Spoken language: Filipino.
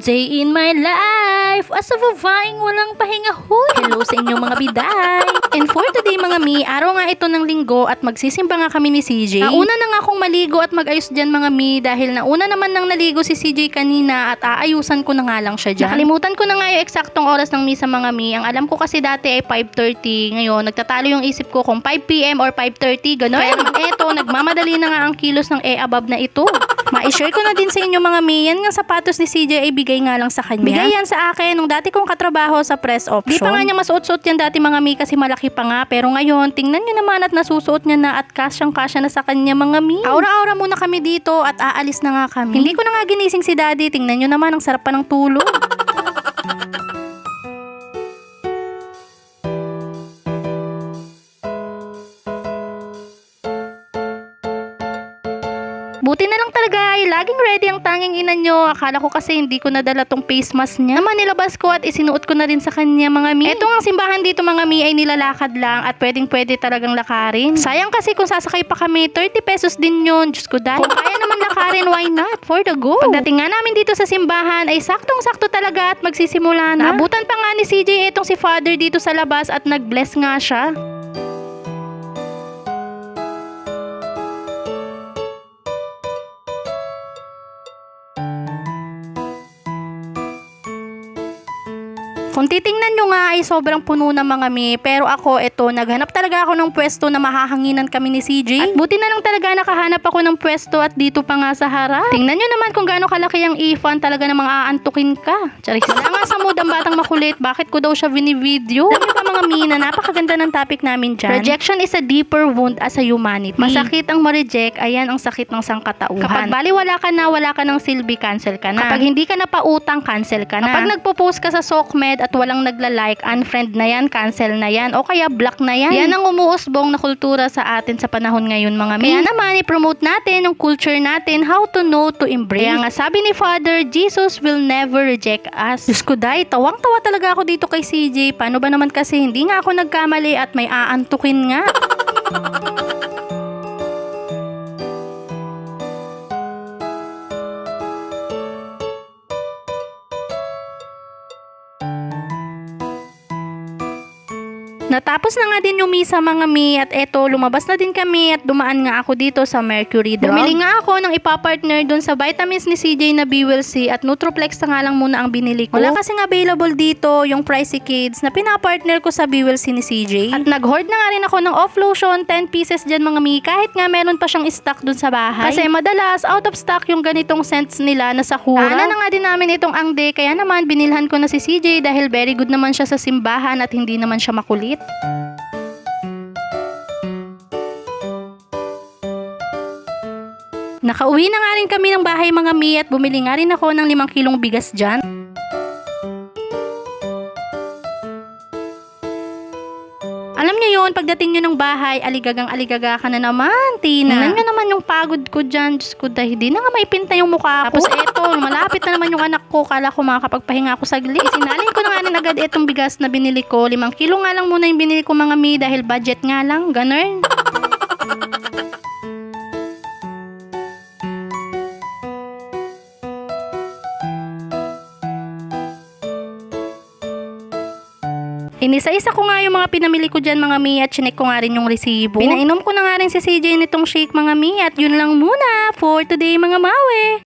day in my life. As a babaeng walang pahinga. Huy Hello sa inyong mga biday. And for today mga mi, araw nga ito ng linggo at magsisimba nga kami ni CJ Nauna na nga akong maligo at mag-ayos dyan mga mi Dahil nauna naman nang naligo si CJ kanina at aayusan ko na nga lang siya dyan. Nakalimutan ko na nga yung eksaktong oras ng misa mga mi. Ang alam ko kasi dati ay 5.30 Ngayon, nagtatalo yung isip ko kung 5pm or 5.30 Ganon Kaya naman eto, nagmamadali na nga ang kilos ng e above na ito Ma-share ko na din sa inyo mga mi, yan nga sapatos ni CJ ay bigay nga lang sa kanya. Bigay yan sa akin nung dati kong katrabaho sa press option. Di pa nga niya masuot-suot yan dati mga mi kasi malaki pa nga. Pero ngayon, tingnan nyo naman at nasusuot niya na at kasyang kasya na sa kanya mga mi. Aura-aura muna kami dito at aalis na nga kami. Hindi ko na nga ginising si daddy. Tingnan nyo naman, ang sarap pa ng tulog. Buti na lang talaga ay laging ready ang tanging ina nyo. Akala ko kasi hindi ko nadala tong face mask niya. Naman nilabas ko at isinuot ko na rin sa kanya mga mi. Ito ang simbahan dito mga mi ay nilalakad lang at pwedeng pwede talagang lakarin. Sayang kasi kung sasakay pa kami, 30 pesos din yun. Diyos ko dahil. Kung kaya naman lakarin, why not? For the go. Pagdating nga namin dito sa simbahan ay saktong-sakto talaga at magsisimula na. Naabutan pa nga ni CJ itong si father dito sa labas at nag-bless nga siya. Kung titingnan nyo nga ay sobrang puno ng mga mi, pero ako ito, naghanap talaga ako ng pwesto na mahahanginan kami ni CJ. At buti na lang talaga nakahanap ako ng pwesto at dito pa nga sa harap. Tingnan nyo naman kung gaano kalaki ang ifan, talaga namang aantukin ka. Charis. Wala nga sa mood ang batang makulit, bakit ko daw siya binivideo? Alam nyo ba mga mi na napakaganda ng topic namin dyan? Rejection is a deeper wound as a humanity. Masakit ang ma-reject, ayan ang sakit ng sangkatauhan. Kapag baliwala ka na, wala ka ng silbi, cancel ka na. Kapag hindi ka na pautang, cancel ka na. Kapag nagpo-post ka sa SOCMED at walang nagla-like, unfriend na yan, cancel na yan, o kaya block na yan. Yan ang umuusbong na kultura sa atin sa panahon ngayon mga mi. Kaya naman, i-promote natin yung culture natin, how to know to embrace. Kaya nga sabi ni Father, Jesus will never reject us. Diyos ko day, tawang-tawa talaga ako dito kay CJ. Paano ba naman kasi hindi nga ako nagkamali at may aantukin nga. Natapos na nga din yung misa mga mi at eto lumabas na din kami at dumaan nga ako dito sa Mercury Drug. Bumili nga ako ng ipapartner dun sa vitamins ni CJ na BWC at Nutroplex na nga lang muna ang binili ko. Wala kasing available dito yung Pricey Kids na pinapartner ko sa BWC ni CJ. At nag-hoard na nga rin ako ng off lotion 10 pieces dyan mga mi kahit nga meron pa siyang stock dun sa bahay. Kasi madalas out of stock yung ganitong scents nila na Sakura. Ana na nga din namin itong angde kaya naman binilhan ko na si CJ dahil very good naman siya sa simbahan at hindi naman siya makulit. Nakauwi na nga rin kami ng bahay mga mi at bumili nga rin ako ng limang kilong bigas dyan. Alam niyo yun, pagdating nyo ng bahay, aligagang aligaga ka na naman, Tina. Tingnan nyo naman yung pagod ko dyan. Diyos ko, dahil di na nga maipinta yung mukha ko. Tapos eto, malapit na naman yung anak ko. Kala ko makakapagpahinga ako saglit. Isinalin ko na nga rin agad itong bigas na binili ko. Limang kilo nga lang muna yung binili ko mga mi dahil budget nga lang. Ganun. Inisa-isa ko nga yung mga pinamili ko dyan mga mi at chinek ko nga rin yung resibo. Pinainom ko na nga rin si CJ nitong shake mga mi at yun lang muna for today mga mawe.